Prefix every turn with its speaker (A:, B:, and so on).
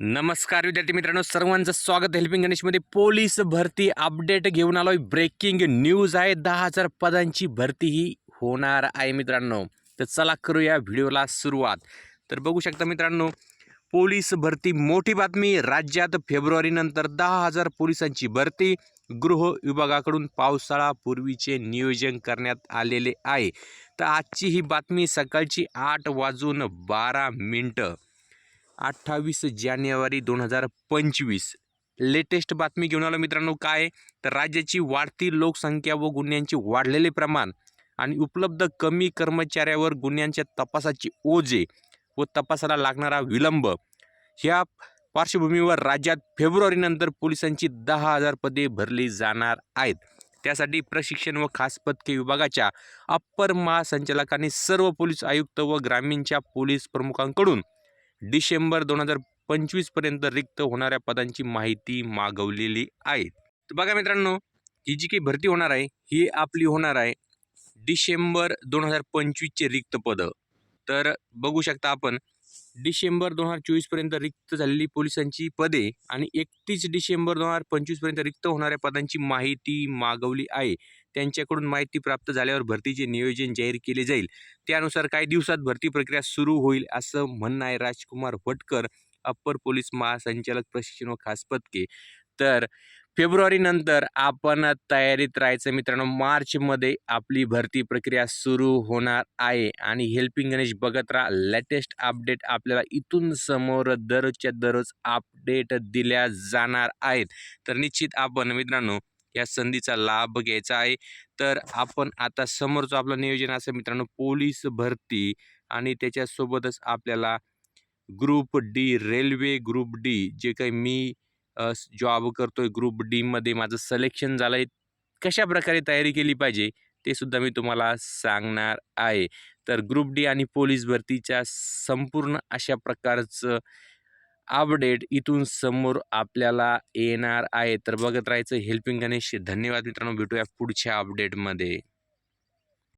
A: नमस्कार विद्यार्थी मित्रांनो. सर्वांचं स्वागत हेल्पिंग गणेशमध्ये पोलीस भरती अपडेट घेऊन आलो ब्रेकिंग न्यूज आहे. दहा हजार पदांची भरती ही होणार आहे मित्रांनो. तर चला करूया व्हिडिओला सुरुवात. तर बघू शकता मित्रांनो पोलीस भरती मोठी बातमी. राज्यात फेब्रुवारीनंतर दहा हजार पोलिसांची भरती. गृह विभागाकडून पावसाळापूर्वीचे नियोजन करण्यात आलेले आहे. तर आजची ही बातमी सकाळची आठ वाजून बारा मिनटं. अठ्ठावीस जानेवारी दोन हजार पंचवीस. लेटेस्ट बातमी घेऊन आलो मित्रांनो काय तर राज्याची वाढती लोकसंख्या व गुन्ह्यांचे वाढलेले प्रमाण आणि उपलब्ध कमी कर्मचाऱ्यावर गुन्ह्यांच्या तपासाची ओझे व तपासाला लागणारा विलंब. ह्या पार्श्वभूमीवर राज्यात फेब्रुवारीनंतर पोलिसांची दहा हजार पदे भरली जाणार आहेत. त्यासाठी प्रशिक्षण व खास पथके विभागाच्या अप्पर महासंचालकांनी सर्व पोलीस आयुक्त व ग्रामीणच्या पोलीस प्रमुखांकडून डिसेंबर दोन हजार पंचवीसपर्यंत रिक्त होणाऱ्या पदांची माहिती मागवलेली आहे तर बघा मित्रांनो ही जी काही भरती होणार आहे ही आपली होणार आहे डिसेंबर दोन हजार पंचवीसचे रिक्त पदं. तर बघू शकता आपण डिसेंबर दोन हजार चोवीसपर्यंत रिक्त झालेली पोलिसांची पदे आणि एकतीस डिसेंबर दोन हजार पंचवीसपर्यंत रिक्त होणाऱ्या पदांची माहिती मागवली आहे. त्यांच्याकडून माहिती प्राप्त झाल्यावर भरतीचे नियोजन जाहीर केले जाईल. त्यानुसार काही दिवसात भरती प्रक्रिया सुरू होईल असं म्हणणं आहे राजकुमार भटकर अप्पर पोलीस महासंचालक प्रशिक्षण व खास तर फेब्रुवारीनंतर आपण तयारीत राहायचं मित्रांनो. मार्चमध्ये आपली भरती प्रक्रिया सुरू होणार आहे आणि हेल्पिंग गणेश बघत राहा. लेटेस्ट अपडेट आपल्याला इथून समोर दररोजच्या दररोज अपडेट दिल्या जाणार आहेत. तर निश्चित आपण मित्रांनो या संधीचा लाभ घ्यायचा आहे. तर आपण आता समोरचं आपलं नियोजन असं मित्रांनो पोलीस भरती आणि त्याच्यासोबतच आपल्याला group D railway group D जे काही मी जॉब करतोय ग्रुप डीमध्ये माझं सलेक्शन झालं आहे कशा प्रकारे तयारी केली पाहिजे ते सुद्धा मी तुम्हाला सांगणार आहे. तर ग्रुप डी आणि पोलीस भरतीच्या संपूर्ण अशा प्रकारचं अपडेट इथून समोर आपल्याला येणार आहे. तर बघत राहायचं. हेल्पिंग गणेश धन्यवाद मित्रांनो. भेटूया पुढच्या अपडेटमध्ये